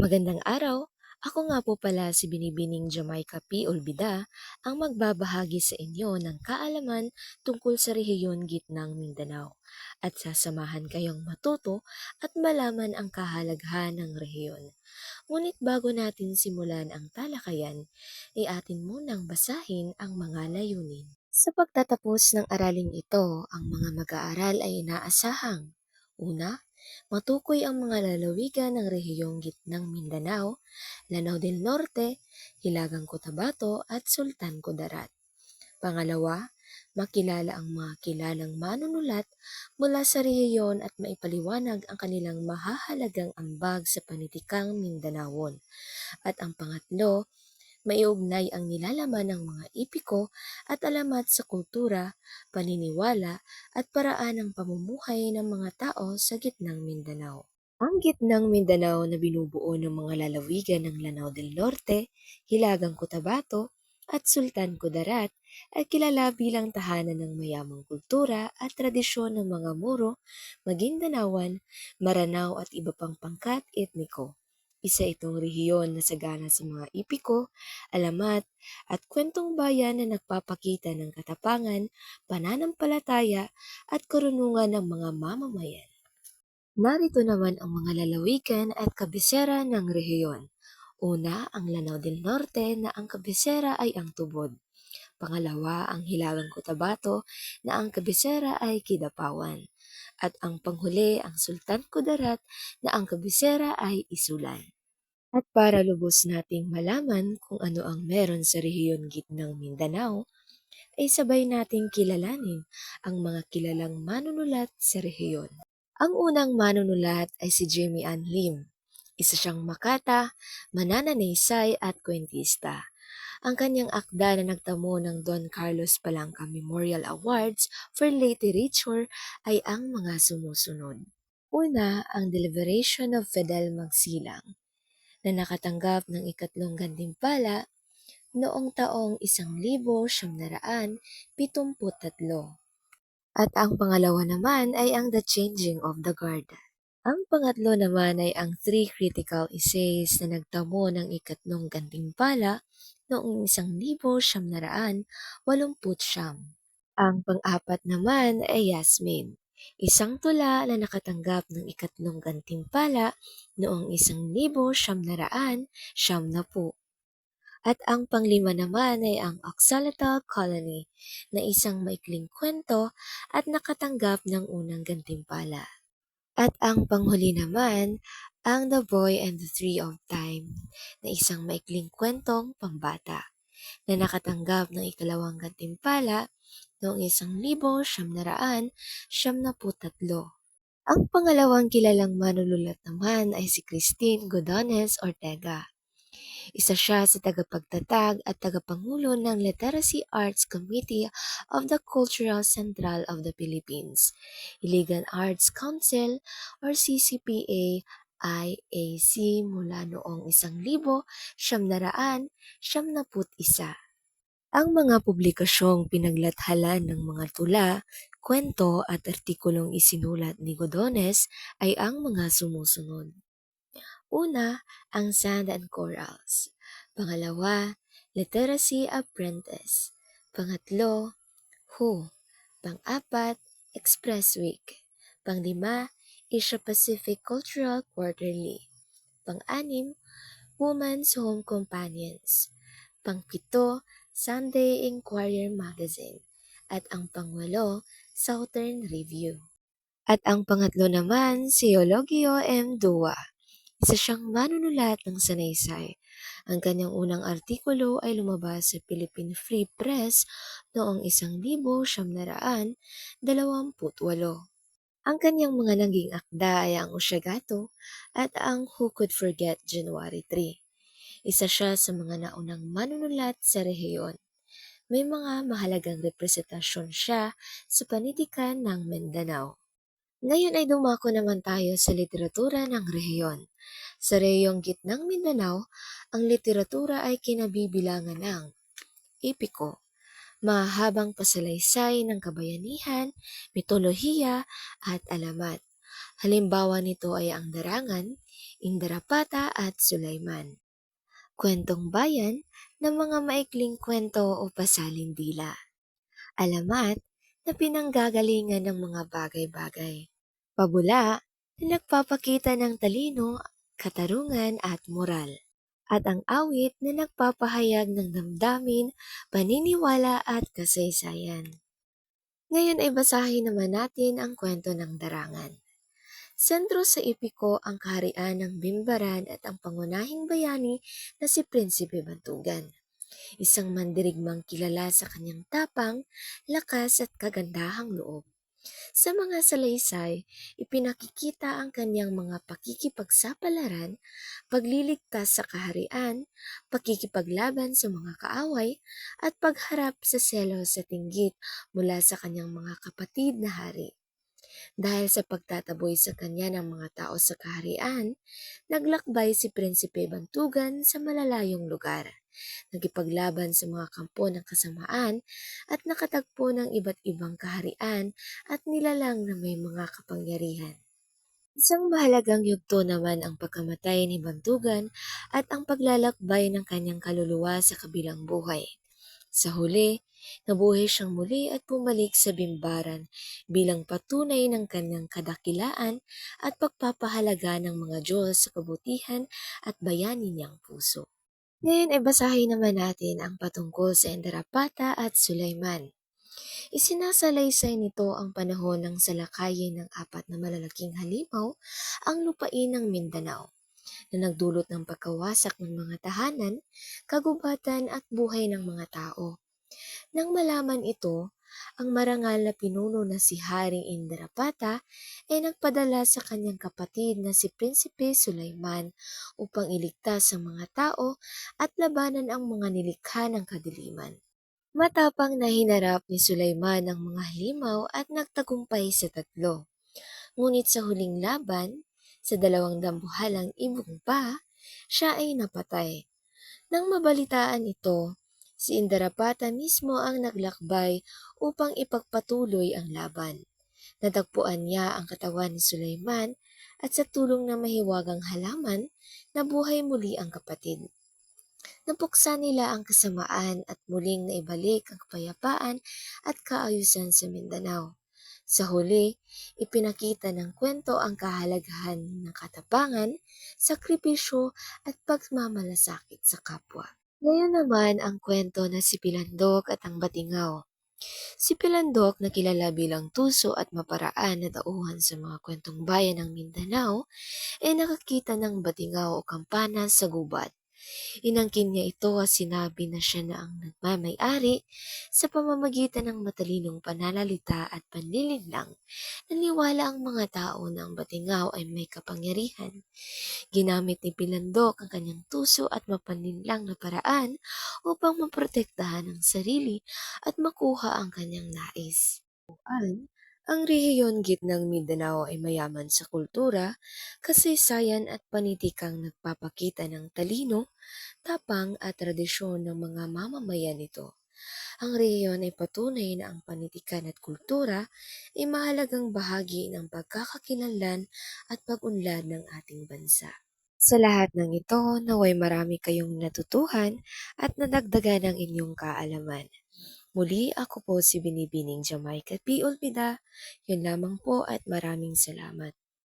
Magandang araw! Ako nga po pala si Binibining Jamaica P. Olbida ang magbabahagi sa inyo ng kaalaman tungkol sa rehiyon gitnang Mindanao at sasamahan kayong matuto at malaman ang kahalagahan ng rehiyon. Ngunit bago natin simulan ang talakayan, ay atin munang basahin ang mga layunin. Sa pagtatapos ng araling ito, ang mga mag-aaral ay inaasahang Una, matukoy ang mga lalawigan ng rehiyong gitnang Mindanao, Lanao del Norte, Hilagang Cotabato at Sultan Kudarat. Pangalawa, makilala ang mga kilalang manunulat mula sa rehiyon at maipaliwanag ang kanilang mahahalagang ambag sa panitikang Mindanaon. At ang pangatlo, maiugnay ang nilalaman ng mga ipiko at alamat sa kultura, paniniwala at paraan ng pamumuhay ng mga tao sa gitnang Mindanao. Ang gitnang Mindanao na binubuo ng mga lalawigan ng Lanao del Norte, Hilagang Cotabato at Sultan Kudarat ay kilala bilang tahanan ng mayamang kultura at tradisyon ng mga Moro, Magindanawan, Maranao at iba pang pangkat etniko. Isa itong rehiyon na sagana sa mga ipiko, alamat, at kwentong bayan na nagpapakita ng katapangan, pananampalataya, at karunungan ng mga mamamayan. Narito naman ang mga lalawigan at kabisera ng rehiyon. Una, ang Lanao del Norte na ang kabisera ay ang Tubod. Pangalawa, ang Hilagang Cotabato na ang kabisera ay Kidapawan. At ang panghuli, ang Sultan Kudarat na ang kabisera ay Isulan. At para lubos nating malaman kung ano ang meron sa rehiyon gitnang Mindanao, ay sabay nating kilalanin ang mga kilalang manunulat sa rehiyon. Ang unang manunulat ay si Jimmy Ann Lim. Isa siyang makata, manananaysay at kwentista. Ang kanyang akda na nagtamo ng Don Carlos Palanca Memorial Awards for Literature ay ang mga sumusunod. Una, ang Deliberation of Fidel Magsilang na nakatanggap ng ikatlong gantimpala noong taong 1973. At ang pangalawa naman ay ang The Changing of the Guard. Ang pangatlo naman ay ang Three Critical Essays na nagtamo ng ikatlong gantimpala noong 1989. Ang pang-apat naman ay Yasmin, isang tula na nakatanggap ng ikatlong gantimpala noong 1990. At ang panglima naman ay ang Oxalatal Colony na isang maikling kwento at nakatanggap ng unang gantimpala. At ang panghuli naman, ang The Boy and the Tree of Time na isang maikling kwentong pambata na nakatanggap ng ikalawang gantimpala noong 1973. Ang pangalawang kilalang manunulat naman ay si Christine Godones Ortega. Isa siya sa tagapagtatag at tagapangulo ng Literacy Arts Committee of the Cultural Central of the Philippines, Iligan Arts Council or CCPA IAC mula noong 1971. Ang mga publikasyong pinaglathalan ng mga tula, kwento at artikulong isinulat ni Godones ay ang mga sumusunod. Una, ang Sand and Corals. Pangalawa, Literacy Apprentice. Pangatlo, Who. Pang-apat, Express Week. Panglima, Asia Pacific Cultural Quarterly. Pang-anim, Woman's Home Companions. Pang-pito, Sunday Inquirer Magazine. At ang pangwalo, Southern Review. At ang pangatlo naman, si Eulogio M. Dua. Isa siyang manunulat ng sanaysay. Ang kanyang unang artikulo ay lumabas sa Philippine Free Press noong 1928. Ang kanyang mga naging akda ay ang Usyagato at ang Who Could Forget January 3. Isa siya sa mga naunang manunulat sa rehiyon. May mga mahalagang representasyon siya sa panitikan ng Mindanao. Ngayon ay dumako naman tayo sa literatura ng rehiyon. Sa rehiyong gitnang Mindanao, ang literatura ay kinabibilangan ng epiko, mahabang pasalaysay ng kabayanihan, mitolohiya at alamat. Halimbawa nito ay ang darangan, Indarapata at Sulaiman. Kwentong bayan ng mga maikling kwento o pasaling dila. Alamat na pinanggagalingan ng mga bagay-bagay. Pabula na nagpapakita ng talino, katarungan at moral. At ang awit na nagpapahayag ng damdamin, paniniwala at kasaysayan. Ngayon ay basahin naman natin ang kwento ng darangan. Sentro sa ipiko ang kaharian ng Bimbaran at ang pangunahing bayani na si Prinsipe Bantugan. Isang mandirigmang kilala sa kanyang tapang, lakas at kagandahang loob. Sa mga salaysay, ipinakikita ang kanyang mga pakikipagsapalaran, pagliligtas sa kaharian, pakikipaglaban sa mga kaaway, at pagharap sa selos at tinggit mula sa kanyang mga kapatid na hari. Dahil sa pagtataboy sa kanya ng mga tao sa kaharian, naglakbay si Prinsipe Bantugan sa malalayong lugar. Nagipaglaban sa mga kampo ng kasamaan at nakatagpo ng iba't ibang kaharian at nilalang na may mga kapangyarihan. Isang mahalagang yugto naman ang pagkamatay ni Bantugan at ang paglalakbay ng kanyang kaluluwa sa kabilang buhay. Sa huli, nabuhay siyang muli at bumalik sa bimbaran bilang patunay ng kanyang kadakilaan at pagpapahalaga ng mga Diyos sa kabutihan at bayani niyang puso. Ngayon ay basahin naman natin ang patungkol sa Indarapata at Sulaiman. Isinasalaysay nito ang panahon ng salakayin ng apat na malalaking halimaw ang lupain ng Mindanao na nagdulot ng pagkawasak ng mga tahanan, kagubatan at buhay ng mga tao. Nang malaman ito, ang marangal na pinuno na si Haring Indarapata ay nagpadala sa kanyang kapatid na si Prinsipe Sulaiman upang iligtas ang mga tao at labanan ang mga nilikha ng kadiliman. Matapang na hinarap ni Sulaiman ang mga halimaw at nagtagumpay sa tatlo. Ngunit sa huling laban, sa dalawang dambuhalang ibong pa, siya ay napatay. Nang mabalitaan ito, si Indarapata mismo ang naglakbay upang ipagpatuloy ang laban. Natagpuan niya ang katawan ni Sulaiman at sa tulong ng mahiwagang halaman, nabuhay muli ang kapatid. Napuksa nila ang kasamaan at muling naibalik ang kapayapaan at kaayusan sa Mindanao. Sa huli, ipinakita ng kwento ang kahalagahan ng katapangan, sakripisyo at pagmamalasakit sa kapwa. Ngayon naman ang kwento na si Pilandok at ang Batingaw. Si Pilandok na kilala bilang tuso at maparaan na tauhan sa mga kwentong bayan ng Mindanao ay nakakita ng Batingaw o kampana sa gubat. Inangkin niya ito at sinabi na siya na ang nagmamay-ari sa pamamagitan ng matalinong pananalita at panlilinlang. Naniwala ang mga tao na ang Batingaw ay may kapangyarihan. Ginamit ni Pilandok ang kanyang tuso at mapanlinlang na paraan upang maprotektahan ang sarili at makuha ang kanyang nais. Ang rehiyon gitnang Mindanao ay mayaman sa kultura, kasaysayan at panitikang nagpapakita ng talino, tapang at tradisyon ng mga mamamayan nito. Ang rehiyon ay patunay na ang panitikan at kultura ay mahalagang bahagi ng pagkakakilanlan at pag-unlad ng ating bansa. Sa lahat ng ito, naway marami kayong natutuhan at nadagdagan ang inyong kaalaman. Muli ako po si Binibining Jamaica P. Olvida. Yun lamang po at maraming salamat.